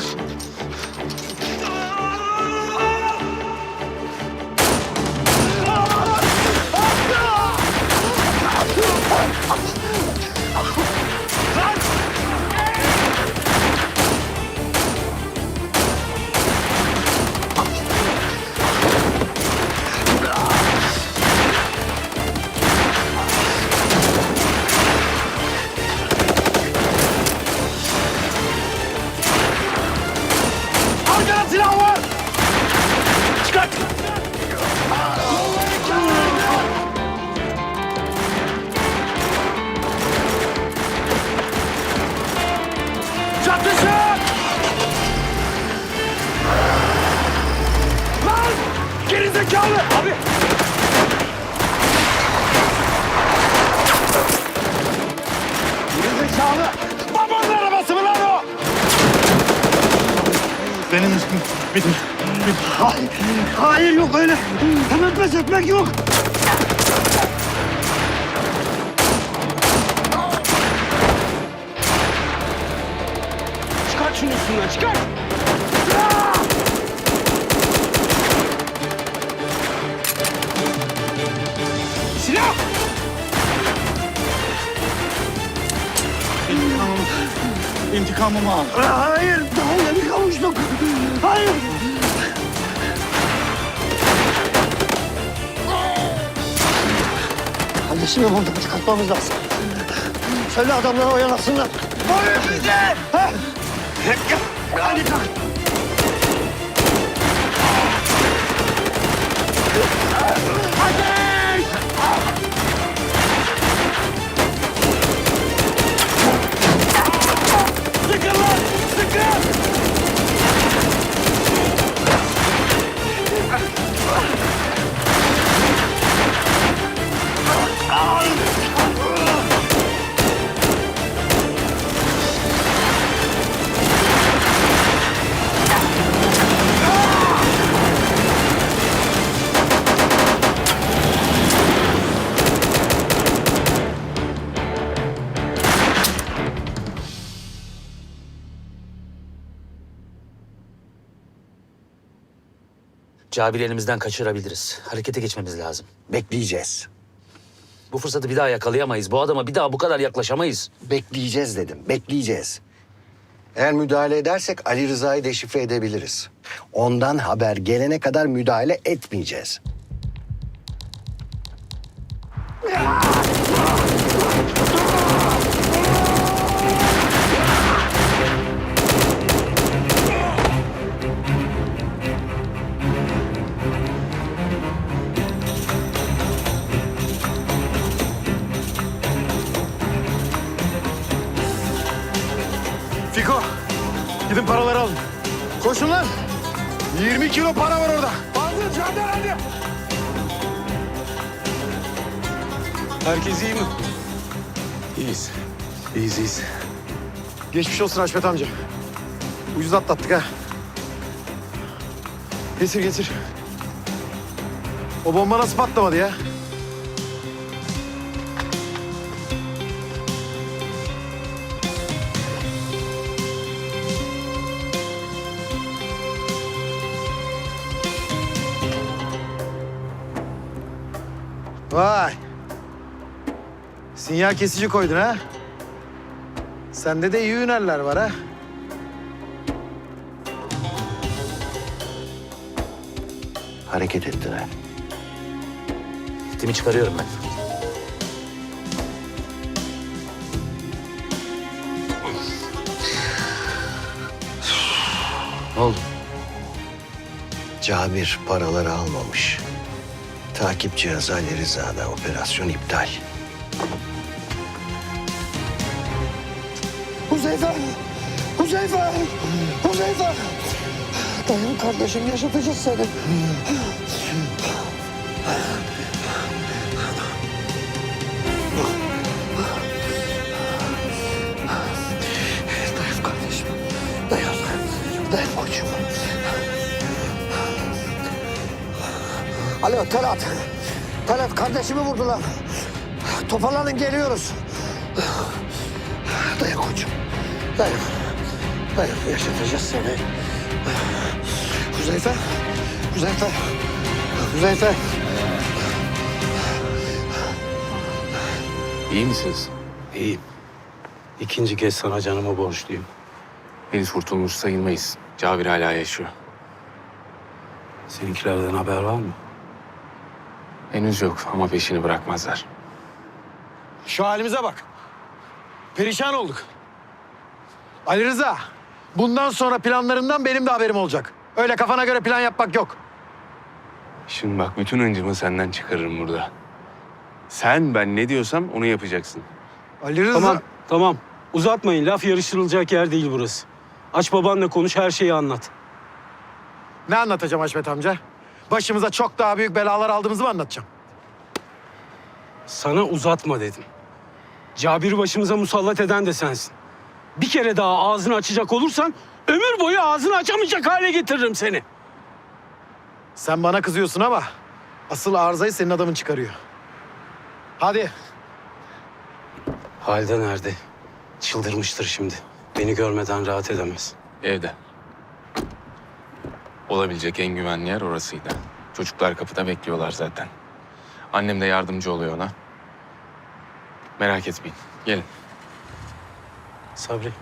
Savaş. Benim ismim bitir. Hayır, hayır yok öyle. Hemen pes etmek yok. Çıkart şunu üstünden, çıkart. İntikamımı al. Hayır, daha yeni kavuştuk. Hayır. Kardeşimi buradan çıkartmamız lazım. Söyle adamlara oyalasınlar. Boyun bizi! Hadi kalk. Ateş! Lan! Sıkın! Cabir'i elimizden kaçırabiliriz. Harekete geçmemiz lazım. Bekleyeceğiz. Bu fırsatı bir daha yakalayamayız. Bu adama bir daha bu kadar yaklaşamayız. Bekleyeceğiz dedim. Bekleyeceğiz. Eğer müdahale edersek Ali Rıza'yı deşifre edebiliriz. Ondan haber gelene kadar müdahale etmeyeceğiz. Gidin paraları alın. Koşun lan. 20 kilo para var orada. Fazla Caner hadi. Herkes iyi mi? İyiyiz. İyiyiz, iyiyiz. Geçmiş olsun Haşmet amca. Ucuz atlattık ha. Getir getir. O bomba nasıl patlamadı ya? Vay. Sinyal kesici koydun ha? Sende de iyi hünerler var ha. Hareket ettiler. Timi çıkarıyorum ben. Ne oldu? Cabir paraları almamış. Takip cihazı Ali Rıza'da. Operasyon iptal. Huzeyfe! Huzeyfe! Huzeyfe! Dayan kardeşim yaşatacağız seni. Alo Talat. Talat kardeşimi vurdular. Toparlanın geliyoruz. Dayan koçum. Dayan. Dayan yaşatacağız seni. Huzeyfe. Huzeyfe. Huzeyfe. İyi misiniz? İyiyim. İkinci kez sana canımı borçluyum. Henüz kurtulmuş sayılmayız. Cabir hala yaşıyor. Seninkilerden haber var mı? Henüz yok ama peşini bırakmazlar. Şu halimize bak. Perişan olduk. Ali Rıza, bundan sonra planlarından benim de haberim olacak. Öyle kafana göre plan yapmak yok. Şimdi bak bütün öncümü senden çıkarırım burada. Sen ben ne diyorsam onu yapacaksın. Ali Rıza... Tamam, tamam. Uzatmayın. Laf yarıştırılacak yer değil burası. Aç babanla konuş, her şeyi anlat. Ne anlatacağım Haşmet amca? Başımıza çok daha büyük belalar aldığımızı mı anlatacağım? Sana uzatma dedim. Cabir'i başımıza musallat eden de sensin. Bir kere daha ağzını açacak olursan ömür boyu ağzını açamayacak hale getiririm seni. Sen bana kızıyorsun ama asıl arızayı senin adamın çıkarıyor. Hadi. Halde nerede? Çıldırmıştır şimdi. Beni görmeden rahat edemez. Evde. Olabilecek en güvenli yer orasıydı. Çocuklar kapıda bekliyorlar zaten. Annem de yardımcı oluyor ona. Merak etmeyin. Gelin. Sabri.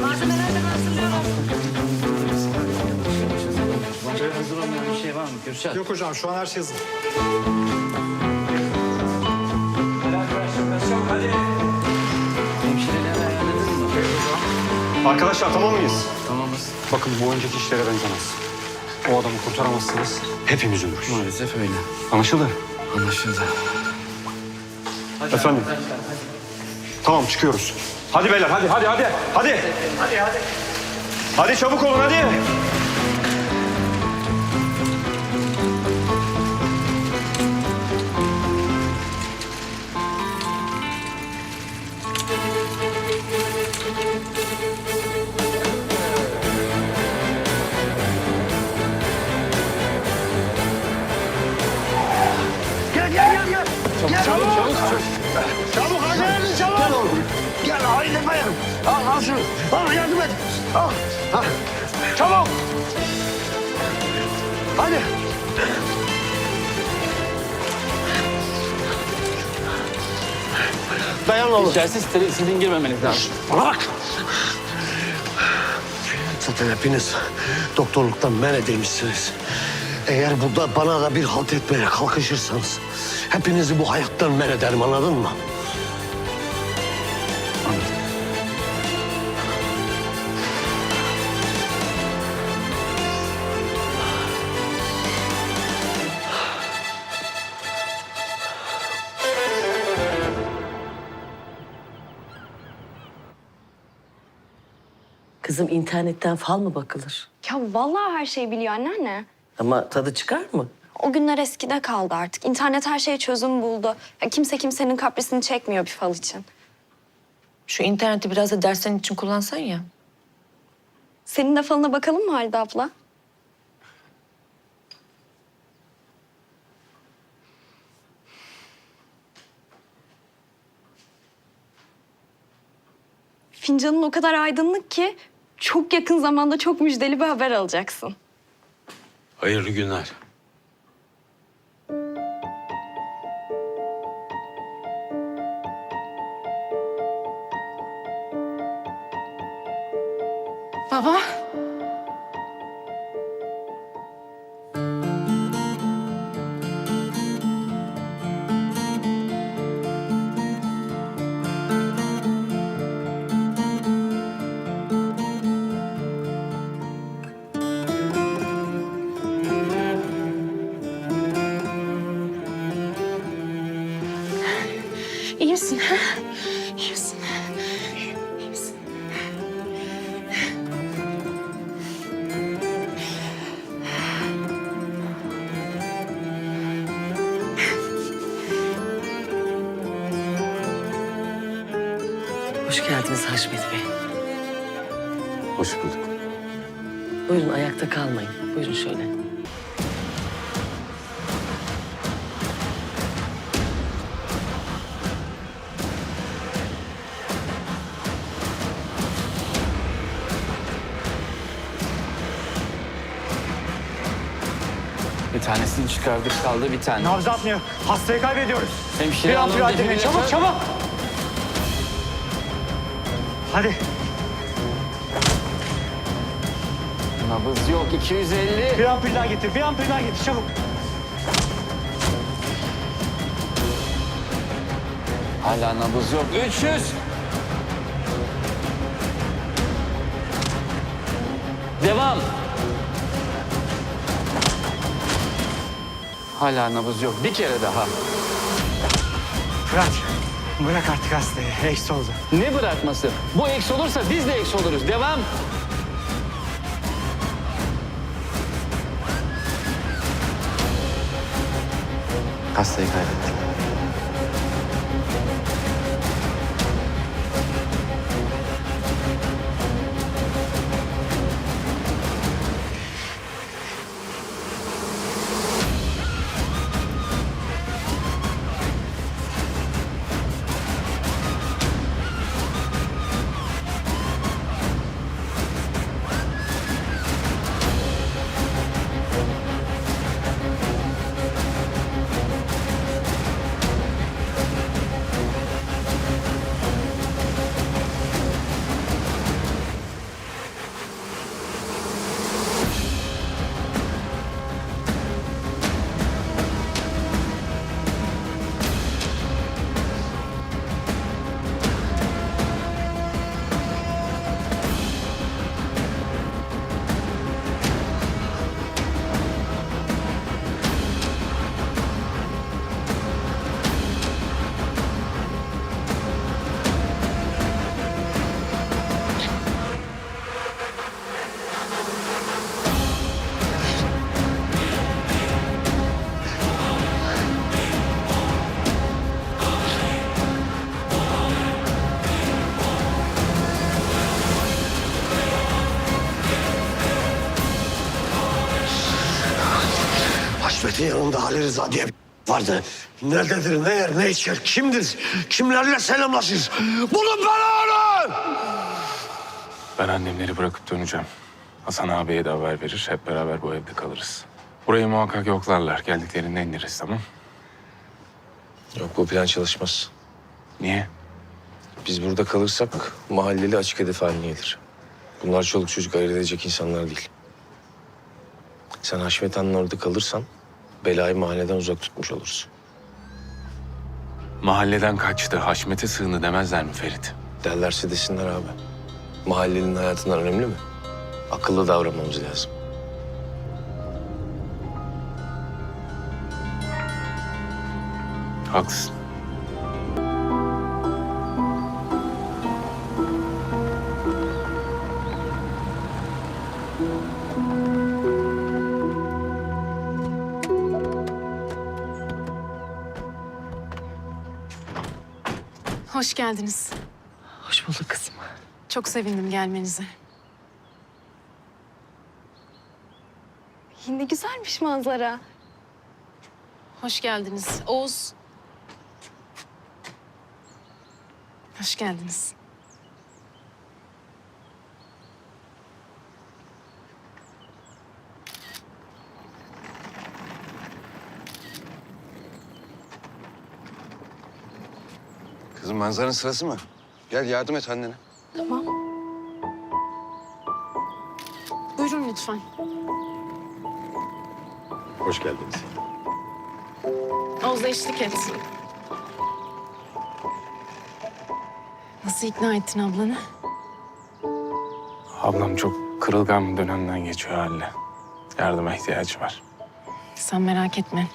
Malzemelerden hazırlıyorum. Hazır olmayan bir şey var mı Kürşat? Yok hocam şu an her şey hazır. Arkadaşlar tamam mıyız? Tamamız. Bakın bu önceki işlere benzemez. O adamı kurtaramazsınız. Hepimiz ölürüz. Maalesef öyle. Anlaşıldı? Anlaşıldı. Efendim? Tamam çıkıyoruz. Hadi beyler hadi hadi hadi. Hadi. Hadi hadi. Hadi çabuk olun hadi. Bayan. Al al şunu. Al yardım et. Al. al. Çabuk. Hadi. Dayan oğlum. İçerisi steril, sizin girmemeniz lazım. Bana bak. Zaten hepiniz doktorluktan men edilmişsiniz. Eğer burada bana da bir halt etmeye kalkışırsanız... ...hepinizi bu hayattan men ederim anladın mı? Kızım internetten fal mı bakılır? Ya vallahi her şeyi biliyor anneanne. Ama tadı çıkar mı? O günler eskide kaldı artık. İnternet her şeye çözüm buldu. Ya kimse kimsenin kaprisini çekmiyor bir fal için. Şu interneti biraz da derslerin için kullansan ya. Senin de falına bakalım mı Halide abla? Fincanın o kadar aydınlık ki çok yakın zamanda çok müjdeli bir haber alacaksın. Hayırlı günler. geldiniz Haşmet Bey. Hoş bulduk. Buyurun ayakta kalmayın. Buyurun şöyle. Bir tanesini çıkardık kaldı bir tane. Nabzı atmıyor. Hastayı kaybediyoruz. Hemşire Bir hanım ampul dediğine- çabuk çabuk. Hadi. Nabız yok 250. Bir ampul daha getir. Bir ampul daha getir. Çabuk. Hala nabız yok 300. Devam. Hala nabız yok. Bir kere daha. Fırat. Bırak artık hastayı. Eksi oldu. Ne bırakması? Bu eks olursa biz de eks oluruz. Devam. Hastayı kaybettik. Ali Rıza diye bir vardı. Nerededir, ne yer, ne içer, kimdir, kimlerle selamlaşır? Bulun bana onu! Ben annemleri bırakıp döneceğim. Hasan abiye de haber verir. Hep beraber bu evde kalırız. Burayı muhakkak yoklarlar. Geldiklerinde ineriz tamam? Yok bu plan çalışmaz. Niye? Biz burada kalırsak mahalleli açık hedef haline gelir. Bunlar çoluk çocuk ayırt edecek insanlar değil. Sen Haşmet Han'ın orada kalırsan belayı mahalleden uzak tutmuş oluruz. Mahalleden kaçtı. Haşmet'e sığındı demezler mi Ferit? Derlerse desinler abi. Mahallenin hayatından önemli mi? Akıllı davranmamız lazım. Haklısın. Hoş geldiniz. Hoş bulduk kızım. Çok sevindim gelmenize. Ne güzelmiş manzara. Hoş geldiniz. Oğuz. Hoş geldiniz. Manzaranın sırası mı? Gel yardım et annene. Tamam. Buyurun lütfen. Hoş geldiniz. Oğuz'a eşlik et. Nasıl ikna ettin ablanı? Ablam çok kırılgan bir dönemden geçiyor haline. Yardıma ihtiyacı var. Sen merak etme.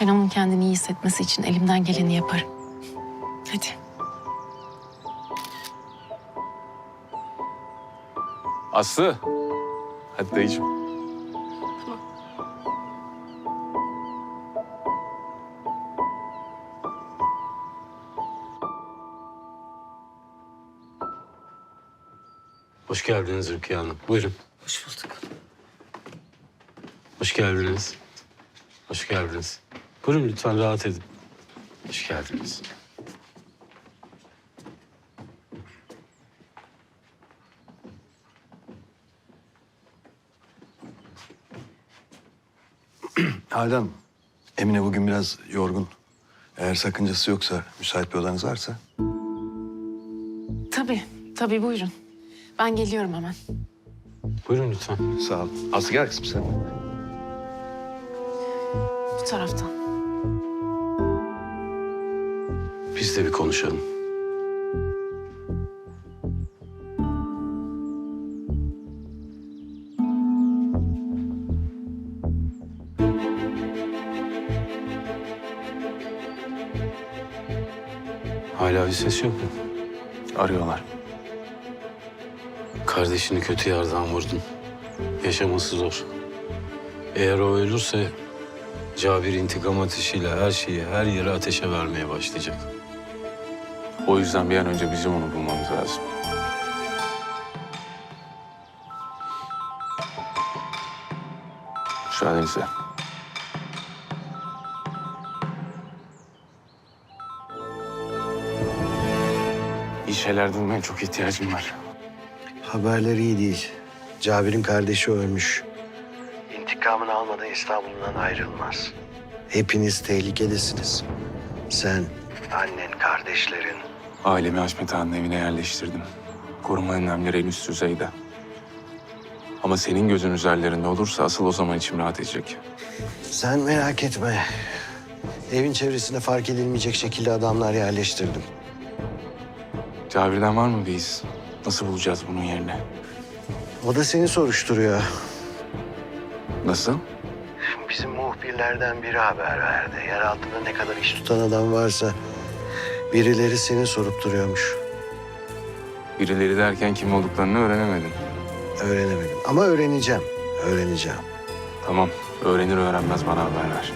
Ben onun kendini iyi hissetmesi için elimden geleni yaparım. Hadi. Aslı. Hadi dayıcığım. Hoş geldiniz Rukiye Hanım. Buyurun. Hoş bulduk. Hoş geldiniz. Hoş geldiniz. Buyurun lütfen rahat edin. Hoş geldiniz. Halide Emine bugün biraz yorgun. Eğer sakıncası yoksa, müsait bir odanız varsa. Tabii, tabii buyurun. Ben geliyorum hemen. Buyurun lütfen. Sağ ol. Aslı gel kızım sen. Bu taraftan. Biz de bir konuşalım. Hala bir ses yok mu? Arıyorlar. Kardeşini kötü yerden vurdun. Yaşaması zor. Eğer o ölürse Cabir intikam ateşiyle her şeyi, her yeri ateşe vermeye başlayacak. O yüzden bir an önce bizim onu bulmamız lazım. Müsaadenizle. Şeyler duymaya çok ihtiyacım var. Haberleri iyi değil. Cabir'in kardeşi ölmüş. İntikamını almadan İstanbul'dan ayrılmaz. Hepiniz tehlikedesiniz. Sen, annen, kardeşlerin. Ailemi Haşmet Ağa'nın evine yerleştirdim. Koruma önlemleri en üst düzeyde. Ama senin gözün üzerlerinde olursa asıl o zaman içim rahat edecek. Sen merak etme. Evin çevresine fark edilmeyecek şekilde adamlar yerleştirdim. Cabir'den var mı bir iz? Nasıl bulacağız bunun yerini? O da seni soruşturuyor. Nasıl? Bizim muhbirlerden biri haber verdi. Yer altında ne kadar iş tutan adam varsa birileri seni sorup duruyormuş. Birileri derken kim olduklarını öğrenemedim. Öğrenemedim ama öğreneceğim. Öğreneceğim. Tamam, öğrenir öğrenmez bana haber ver.